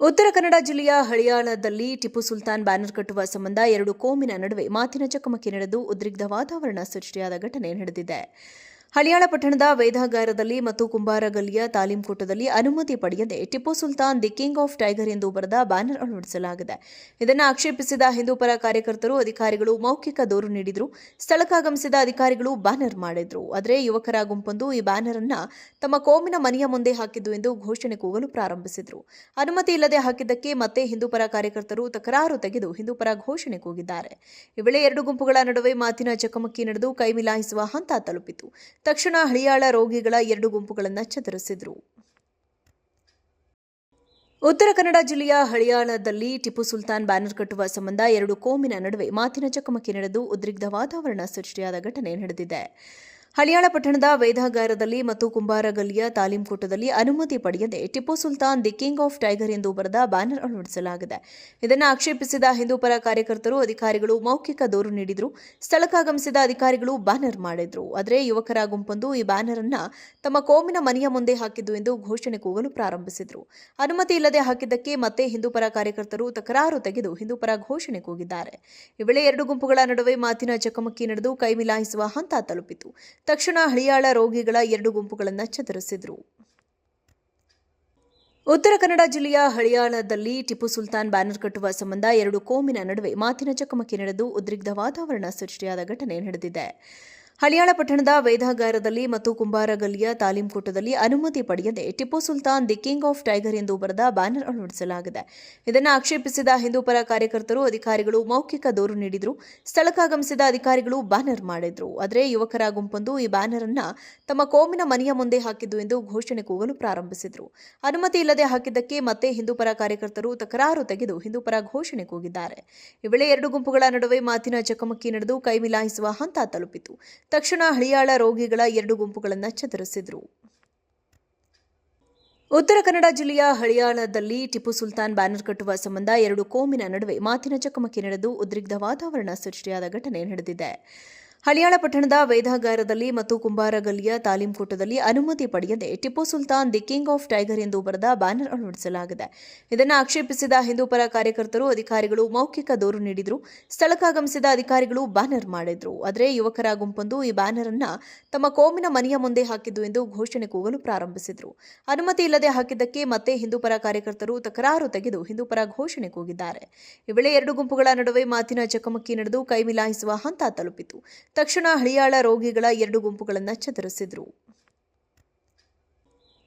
ಉತ್ತರ ಕನ್ನಡ ಜಿಲ್ಲೆಯ ಹಳಿಯಾಳದಲ್ಲಿ ಟಿಪ್ಪು ಸುಲ್ತಾನ್ ಬ್ಯಾನರ್ ಕಟ್ಟುವ ಸಂಬಂಧ ಎರಡು ಕೋಮಿನ ನಡುವೆ ಮಾತಿನ ಚಕಮಕಿ ನಡೆದು ಉದ್ರಿಗ್ಧ ವಾತಾವರಣ ಸೃಷ್ಟಿಯಾದ ಘಟನೆ ನಡೆದಿದೆ. ಹಳಿಯಾಳ ಪಟ್ಟಣದ ವೇದಾಗಾರದಲ್ಲಿ ಮತ್ತು ಕುಂಬಾರಗಲ್ಲಿಯ ತಾಲೀಂ ಕೂಟದಲ್ಲಿ ಅನುಮತಿ ಪಡೆಯದೆ Tipu Sultan the king of tiger ಎಂದು ಬರೆದ ಬ್ಯಾನರ್ ಅಳವಡಿಸಲಾಗಿದೆ. ಇದನ್ನು ಆಕ್ಷೇಪಿಸಿದ ಹಿಂದೂಪರ ಕಾರ್ಯಕರ್ತರು, ಅಧಿಕಾರಿಗಳು ಮೌಖಿಕ ದೂರು ನೀಡಿದ್ರು. ಸ್ಥಳಕ್ಕಾಗಮಿಸಿದ ಅಧಿಕಾರಿಗಳು ಬ್ಯಾನರ್ ಮಾಡಿದ್ರು. ಆದರೆ ಯುವಕರ ಗುಂಪೊಂದು ಈ ಬ್ಯಾನರ್ ಅನ್ನ ತಮ್ಮ ಕೋಮಿನ ಮನೆಯ ಮುಂದೆ ಹಾಕಿದ್ದು ಎಂದು ಘೋಷಣೆ ಕೂಗಲು ಪ್ರಾರಂಭಿಸಿದ್ರು. ಅನುಮತಿ ಇಲ್ಲದೆ ಹಾಕಿದ್ದಕ್ಕೆ ಮತ್ತೆ ಹಿಂದೂಪರ ಕಾರ್ಯಕರ್ತರು ತಕರಾರು ತೆಗೆದು ಹಿಂದೂಪರ ಘೋಷಣೆ ಕೂಗಿದ್ದಾರೆ. ಈ ವೇಳೆ ಎರಡು ಗುಂಪುಗಳ ನಡುವೆ ಮಾತಿನ ಚಕಮಕಿ ನಡೆದು ಕೈ ಮಿಲಾಯಿಸುವ ಹಂತ ತಲುಪಿತು. ತಕ್ಷಣ ಹಳಿಯಾಳ ರೋಗಿಗಳ ಎರಡು ಗುಂಪುಗಳನ್ನು ಚದುರಿಸಿದ್ರು. ಉತ್ತರ ಕನ್ನಡ ಜಿಲ್ಲೆಯ ಹಳಿಯಾಳದಲ್ಲಿ ಟಿಪ್ಪು ಸುಲ್ತಾನ್ ಬ್ಯಾನರ್ ಕಟ್ಟುವ ಸಂಬಂಧ ಎರಡು ಕೋಮಿನ ನಡುವೆ ಮಾತಿನ ಚಕಮಕಿ ನಡೆದು ಉದ್ರಿಗ್ಧ ವಾತಾವರಣ ಸೃಷ್ಟಿಯಾದ ಘಟನೆ ನಡೆದಿದೆ. ಹಳಿಯಾಳ ಪಟ್ಟಣದ ವೇದಾಗಾರದಲ್ಲಿ ಮತ್ತು ಕುಂಬಾರಗಲ್ಲಿಯ ತಾಲೀಂ ಕೂಟದಲ್ಲಿ ಅನುಮತಿ ಪಡೆಯದೆ Tipu Sultan the king of tiger ಎಂದು ಬರೆದ ಬ್ಯಾನರ್ ಅಳವಡಿಸಲಾಗಿದೆ. ಇದನ್ನು ಆಕ್ಷೇಪಿಸಿದ ಹಿಂದೂಪರ ಕಾರ್ಯಕರ್ತರು, ಅಧಿಕಾರಿಗಳು ಮೌಖಿಕ ದೂರು ನೀಡಿದ್ರು. ಸ್ಥಳಕ್ಕಾಗಮಿಸಿದ ಅಧಿಕಾರಿಗಳು ಬ್ಯಾನರ್ ಮಾಡಿದ್ರು. ಆದರೆ ಯುವಕರ ಗುಂಪೊಂದು ಈ ಬ್ಯಾನರ್ ಅನ್ನ ತಮ್ಮ ಕೋಮಿನ ಮನೆಯ ಮುಂದೆ ಹಾಕಿದ್ದು ಎಂದು ಘೋಷಣೆ ಕೂಗಲು ಪ್ರಾರಂಭಿಸಿದ್ರು. ಅನುಮತಿ ಇಲ್ಲದೆ ಹಾಕಿದ್ದಕ್ಕೆ ಮತ್ತೆ ಹಿಂದೂ ಪರ ಕಾರ್ಯಕರ್ತರು ತಕರಾರು ತೆಗೆದು ಹಿಂದೂ ಪರ ಘೋಷಣೆ ಕೂಗಿದ್ದಾರೆ. ಈ ವೇಳೆ ಎರಡು ಗುಂಪುಗಳ ನಡುವೆ ಮಾತಿನ ಚಕಮಕಿ ನಡೆದು ಕೈ ಮಿಲಾಯಿಸುವ ಹಂತ ತಲುಪಿತು. ತಕ್ಷಣ ಹಳಿಯಾಳ ರೋಗಿಗಳ ಎರಡು ಗುಂಪುಗಳನ್ನು ಚದುರಿಸಿದರು. ಉತ್ತರ ಕನ್ನಡ ಜಿಲ್ಲೆಯ ಹಳಿಯಾಳದಲ್ಲಿ ಟಿಪ್ಪು ಸುಲ್ತಾನ್ ಬ್ಯಾನರ್ ಕಟ್ಟುವ ಸಂಬಂಧ ಎರಡು ಕೋಮಿನ ನಡುವೆ ಮಾತಿನ ಚಕಮಕಿ ನಡೆದು ಉದ್ರಿಗ್ಧ ವಾತಾವರಣ ಸೃಷ್ಟಿಯಾದ ಘಟನೆ ನಡೆದಿದೆ. ಹಳಿಯಾಳ ಪಟ್ಟಣದ ವೇದಾಗಾರದಲ್ಲಿ ಮತ್ತು ಕುಂಬಾರಗಲ್ಲಿಯ ತಾಲೀಮ್ ಕೂಟದಲ್ಲಿ ಅನುಮತಿ ಪಡೆಯದೆ Tipu Sultan the king of tiger ಎಂದು ಬರೆದ ಬ್ಯಾನರ್ ಅಳವಡಿಸಲಾಗಿದೆ. ಇದನ್ನು ಆಕ್ಷೇಪಿಸಿದ ಹಿಂದೂಪರ ಕಾರ್ಯಕರ್ತರು, ಅಧಿಕಾರಿಗಳು ಮೌಖಿಕ ದೂರು ನೀಡಿದ್ರು. ಸ್ಥಳಕ್ಕಾಗಮಿಸಿದ ಅಧಿಕಾರಿಗಳು ಬ್ಯಾನರ್ ಮಾಡಿದ್ರು. ಆದರೆ ಯುವಕರ ಗುಂಪೊಂದು ಈ ಬ್ಯಾನರ್ ಅನ್ನ ತಮ್ಮ ಕೋಮಿನ ಮನೆಯ ಮುಂದೆ ಹಾಕಿದ್ದು ಎಂದು ಘೋಷಣೆ ಕೂಗಲು ಪ್ರಾರಂಭಿಸಿದ್ರು. ಅನುಮತಿ ಇಲ್ಲದೆ ಹಾಕಿದ್ದಕ್ಕೆ ಮತ್ತೆ ಹಿಂದೂಪರ ಕಾರ್ಯಕರ್ತರು ತಕರಾರು ತೆಗೆದು ಹಿಂದೂಪರ ಘೋಷಣೆ ಕೂಗಿದ್ದಾರೆ. ಈ ವೇಳೆ ಎರಡು ಗುಂಪುಗಳ ನಡುವೆ ಮಾತಿನ ಚಕಮಕಿ ನಡೆದು ಕೈ ಮಿಲಾಯಿಸುವ ಹಂತ ತಲುಪಿತು. ತಕ್ಷಣ ಹಳಿಯಾಳ ರೋಗಿಗಳ ಎರಡು ಗುಂಪುಗಳನ್ನು ಚದುರಿಸಿದರು. ಉತ್ತರ ಕನ್ನಡ ಜಿಲ್ಲೆಯ ಹಳಿಯಾಳದಲ್ಲಿ ಟಿಪ್ಪು ಸುಲ್ತಾನ್ ಬ್ಯಾನರ್ ಕಟ್ಟುವ ಸಂಬಂಧ ಎರಡು ಕೋಮಿನ ನಡುವೆ ಮಾತಿನ ಚಕಮಕಿ ನಡೆದು ಉದ್ರಿಗ್ಧ ವಾತಾವರಣ ಸೃಷ್ಟಿಯಾದ ಘಟನೆ ನಡೆದಿದೆ. ಹಳಿಯಾಳ ಪಟ್ಟಣದ ವೇದಾಗಾರದಲ್ಲಿ ಮತ್ತು ಕುಂಬಾರಗಲ್ಲಿಯ ತಾಲೀಂ ಕೂಟದಲ್ಲಿ ಅನುಮತಿ ಪಡೆಯದೆ Tipu Sultan the king of tiger ಎಂದು ಬರೆದ ಬ್ಯಾನರ್ ಅಳವಡಿಸಲಾಗಿದೆ. ಇದನ್ನು ಆಕ್ಷೇಪಿಸಿದ ಹಿಂದೂಪರ ಕಾರ್ಯಕರ್ತರು, ಅಧಿಕಾರಿಗಳು ಮೌಖಿಕ ದೂರು ನೀಡಿದ್ರು. ಸ್ಥಳಕ್ಕಾಗಮಿಸಿದ ಅಧಿಕಾರಿಗಳು ಬ್ಯಾನರ್ ಮಾಡಿದ್ರು. ಆದರೆ ಯುವಕರ ಗುಂಪೊಂದು ಈ ಬ್ಯಾನರ್ ಅನ್ನ ತಮ್ಮ ಕೋಮಿನ ಮನೆಯ ಮುಂದೆ ಹಾಕಿದ್ದು ಎಂದು ಘೋಷಣೆ ಕೂಗಲು ಪ್ರಾರಂಭಿಸಿದ್ರು. ಅನುಮತಿ ಇಲ್ಲದೆ ಹಾಕಿದ್ದಕ್ಕೆ ಮತ್ತೆ ಹಿಂದೂಪರ ಕಾರ್ಯಕರ್ತರು ತಕರಾರು ತೆಗೆದು ಹಿಂದೂಪರ ಘೋಷಣೆ ಕೂಗಿದ್ದಾರೆ. ಈ ವೇಳೆ ಎರಡು ಗುಂಪುಗಳ ನಡುವೆ ಮಾತಿನ ಚಕಮಕಿ ನಡೆದು ಕೈ ಮಿಲಾಯಿಸುವ ಹಂತ ತಲುಪಿತು. ತಕ್ಷಣ ಹಳಿಯಾಳ ರೋಗಿಗಳ ಎರಡು ಗುಂಪುಗಳನ್ನು ಚದುರಿಸಿದ್ರು.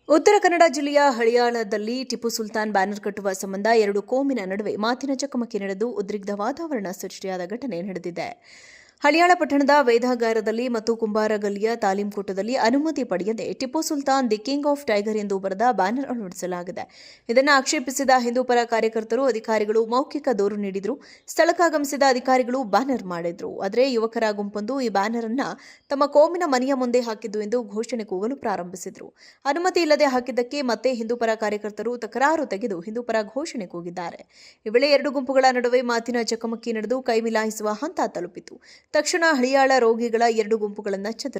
ಉತ್ತರ ಕನ್ನಡ ಜಿಲ್ಲೆಯ ಹಳಿಯಾಳದಲ್ಲಿ ಟಿಪ್ಪು ಸುಲ್ತಾನ್ ಬ್ಯಾನರ್ ಕಟ್ಟುವ ಸಂಬಂಧ ಎರಡು ಕೋಮಿನ ನಡುವೆ ಮಾತಿನ ಚಕಮಕಿ ನಡೆದು ಉದ್ರಿಗ್ಧ ವಾತಾವರಣ ಸೃಷ್ಟಿಯಾದ ಘಟನೆ ನಡೆದಿದೆ. ಹಳಿಯಾಳ ಪಟ್ಟಣದ ವೇದಾಗಾರದಲ್ಲಿ ಮತ್ತು ಕುಂಬಾರಗಲ್ಲಿಯ ತಾಲೀಮ್ ಕೂಟದಲ್ಲಿ ಅನುಮತಿ ಪಡೆಯದೆ Tipu Sultan the king of tiger ಎಂದು ಬರೆದ ಬ್ಯಾನರ್ ಅಳವಡಿಸಲಾಗಿದೆ. ಇದನ್ನು ಆಕ್ಷೇಪಿಸಿದ ಹಿಂದೂಪರ ಕಾರ್ಯಕರ್ತರು, ಅಧಿಕಾರಿಗಳು ಮೌಖಿಕ ದೂರು ನೀಡಿದರು. ಸ್ಥಳಕ್ಕಾಗಮಿಸಿದ ಅಧಿಕಾರಿಗಳು ಬ್ಯಾನರ್ ಮಾಡಿದ್ರು. ಆದರೆ ಯುವಕರ ಗುಂಪೊಂದು ಈ ಬ್ಯಾನರ್ ಅನ್ನ ತಮ್ಮ ಕೋಮಿನ ಮನೆಯ ಮುಂದೆ ಹಾಕಿದ್ದು ಎಂದು ಘೋಷಣೆ ಕೂಗಲು ಪ್ರಾರಂಭಿಸಿದ್ರು. ಅನುಮತಿ ಇಲ್ಲದೆ ಹಾಕಿದ್ದಕ್ಕೆ ಮತ್ತೆ ಹಿಂದೂಪರ ಕಾರ್ಯಕರ್ತರು ತಕರಾರು ತೆಗೆದು ಹಿಂದೂಪರ ಘೋಷಣೆ ಕೂಗಿದ್ದಾರೆ. ಈ ವೇಳೆ ಎರಡು ಗುಂಪುಗಳ ನಡುವೆ ಮಾತಿನ ಚಕಮಕಿ ನಡೆದು ಕೈ ಮಿಲಾಯಿಸುವ ಹಂತ ತಲುಪಿತು. ತಕ್ಷಣ ಹಳಿಯಾಳ ರೋಗಿಗಳ ಎರಡು ಗುಂಪುಗಳನ್ನು ಚದುರಿಸಿದ್ರು